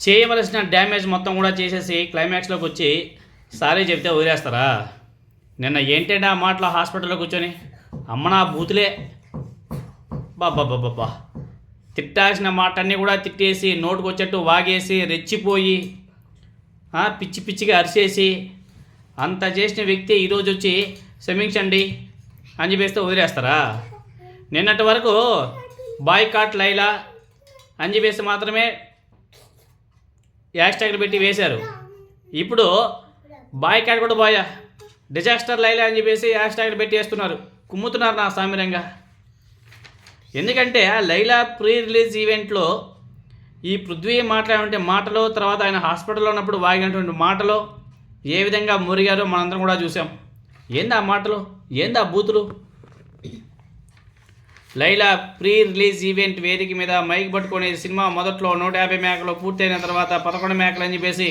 చేయవలసిన డ్యామేజ్ మొత్తం కూడా చేసేసి క్లైమాక్స్లోకి వచ్చి సారీ చెప్తే వదిలేస్తారా? నిన్న ఏంటంటే ఆ మాటలో హాస్పిటల్లో కూర్చొని? అమ్మ నా బూతులే. బాబ్బా తిట్టాల్సిన మాటన్నీ కూడా తిట్టేసి నోటుకు వచ్చేట్టు వాగేసి రెచ్చిపోయి పిచ్చి పిచ్చిగా అరిచేసి అంత చేసిన వ్యక్తి ఈరోజు వచ్చి క్షమించండి అని చెప్పేస్తే వదిలేస్తారా? నిన్నటి వరకు బాయ్కాట్ లైలా అని చెప్పేసి మాత్రమే హ్యాష్ ట్యాగ్లు పెట్టి వేశారు. ఇప్పుడు బాయ్ క్యాట్ కూడా బాయా. డిజాస్టర్ లైలా అని చెప్పేసి హ్యాష్ ట్యాగ్లు పెట్టి వేస్తున్నారు. కుమ్ముతున్నారు నా సామిరంగా ఎందుకంటే ఆ లైలా ప్రీ రిలీజ్ ఈవెంట్లో ఈ పృథ్వీ మాట్లాడే మాటలు తర్వాత ఆయన హాస్పిటల్లో ఉన్నప్పుడు వాగినటువంటి మాటలు ఏ విధంగా మురిగారో మనందరం కూడా చూసాం ఏంది ఆ మాటలు? ఏంది ఆ బూతులు? లైలా ప్రీ రిలీజ్ ఈవెంట్ వేదిక మీద మైక్ పట్టుకునే సినిమా మొదట్లో నూట యాభై మేకలు పూర్తయిన తర్వాత పదకొండు మేకలు అని చెప్పేసి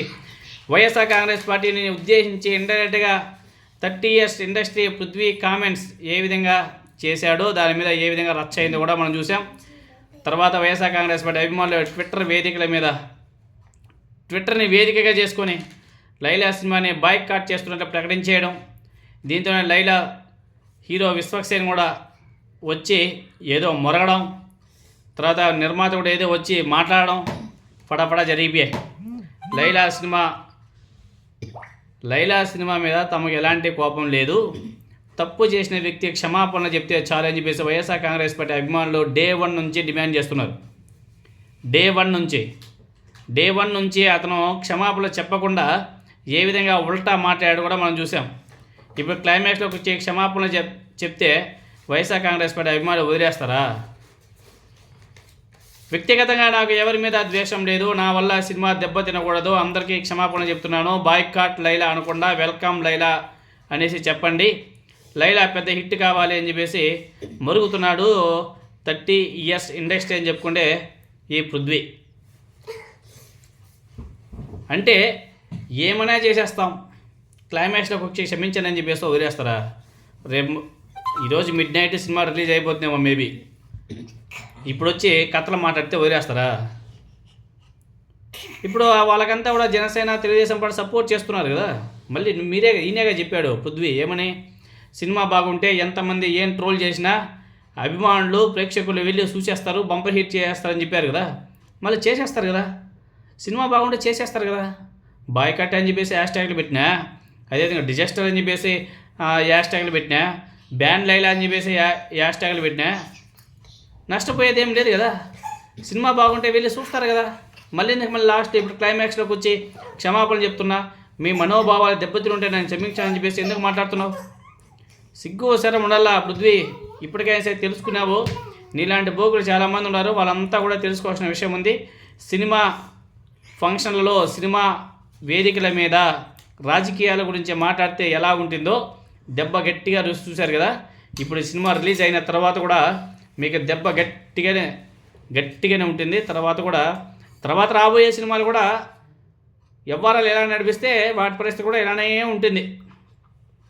వైఎస్ఆర్ కాంగ్రెస్ పార్టీని ఉద్దేశించి ఇండైరెక్ట్గా thirty years industry Prithvi comments ఏ విధంగా చేశాడో దాని మీద ఏ విధంగా రచ్చ అయిందో కూడా మనం చూసాం తర్వాత వైఎస్ఆర్ కాంగ్రెస్ పార్టీ అభిమానులు ట్విట్టర్ వేదికల మీద ట్విట్టర్ని వేదికగా చేసుకొని లైలా సినిమాని బైక్ కాట్ చేస్తున్నట్టు ప్రకటించేయడం దీంతోనే లైలా హీరో విశ్వక్సేన్ కూడా వచ్చి ఏదో మొరగడం తర్వాత నిర్మాత కూడా ఏదో వచ్చి మాట్లాడడం పడపడ జరిగిపోయాయి లైలా సినిమా లైలా సినిమా మీద తమకు ఎలాంటి కోపం లేదు. తప్పు చేసిన వ్యక్తి క్షమాపణ చెప్తే చాలు అని చెప్పేసి వైఎస్ఆర్ కాంగ్రెస్ పార్టీ అభిమానులు డే వన్ నుంచి డిమాండ్ చేస్తున్నారు. డే వన్ నుంచి డే వన్ నుంచి అతను క్షమాపణ చెప్పకుండా ఏ విధంగా ఉల్టా మాట్లాడాడు కూడా మనం చూసాం. ఇప్పుడు క్లైమాక్స్లోకి వచ్చి క్షమాపణ చెప్ చెప్తే వైఎస్ఆర్ కాంగ్రెస్ పార్టీ అభిమానులు వదిలేస్తారా? వ్యక్తిగతంగా నాకు ఎవరి మీద ద్వేషం లేదు నా వల్ల సినిమా దెబ్బ తినకూడదు అందరికీ క్షమాపణ చెప్తున్నాను. బాయ్కాట్ లైలా అనకుండా వెల్కమ్ లైలా అనేసి చెప్పండి. లైలా పెద్ద హిట్ కావాలి అని చెప్పేసి మరుగుతున్నాడు థర్టీ ఇయర్స్ ఇండస్ట్రీ అని చెప్పుకుంటే ఈ పృథ్వీ. అంటే ఏమైనా చేసేస్తాం. క్లైమాక్స్లోకి వచ్చి క్షమించనని చెప్పేసి వదిలేస్తారా? రేపు ఈరోజు మిడ్ నైట్ సినిమా రిలీజ్ అయిపోతుందేమో మేబీ. ఇప్పుడు వచ్చి కథలు మాట్లాడితే వదిలేస్తారా? ఇప్పుడు వాళ్ళకంతా కూడా జనసేన తెలుగుదేశం పార్టీ సపోర్ట్ చేస్తున్నారు కదా. మళ్ళీ మీరే ఈయనగా చెప్పాడు పృథ్వీ ఏమని? సినిమా బాగుంటే ఎంతమంది ఏం ట్రోల్ చేసినా అభిమానులు ప్రేక్షకులు వెళ్ళి చూసేస్తారు బంపర్ హిట్ చేసేస్తారని చెప్పారు కదా. మళ్ళీ చేసేస్తారు కదా. సినిమా బాగుంటే చేసేస్తారు కదా. బాయ్ కట్ అని చెప్పేసి హ్యాష్ ట్యాగ్లు పెట్టినా అదేవిధంగా డిజాస్టర్ అని చెప్పేసి హ్యాష్ ట్యాగ్లు పెట్టినా బ్యాన్ లైలా అని చెప్పేసి యా హ్యాష్ ట్యాగ్లు పెట్టినా. నష్టపోయేది ఏం లేదు కదా. సినిమా బాగుంటే వెళ్ళి చూస్తారు కదా. మళ్ళీ ఎందుకు మళ్ళీ లాస్ట్ ఇప్పుడు క్లైమాక్స్లోకి వచ్చి క్షమాపణ చెప్తున్నా. మీ మనోభావాలు దెబ్బతింటే నేను క్షమించానని చెప్పేసి ఎందుకు మాట్లాడుతున్నావు? సిగ్గు సరే ఉండాలా పృథ్వీ? ఇప్పటికైనా సరే తెలుసుకున్నావు. నీలాంటి బోగులు చాలామంది ఉన్నారు. వాళ్ళంతా కూడా తెలుసుకోవాల్సిన విషయం ఉంది. సినిమా ఫంక్షన్లలో సినిమా వేదికల మీద రాజకీయాల గురించి మాట్లాడితే ఎలా ఉంటుందో దెబ్బ గట్టిగా రుచి చూశారు కదా? ఇప్పుడు సినిమా రిలీజ్ అయిన తర్వాత కూడా మీకు దెబ్బ గట్టిగానే గట్టిగానే ఉంటుంది. తర్వాత కూడా తర్వాత రాబోయే సినిమాలు కూడా వ్యవహారాలు ఎలా నడిపిస్తే వాటి పరిస్థితి కూడా ఇలానే ఉంటుంది.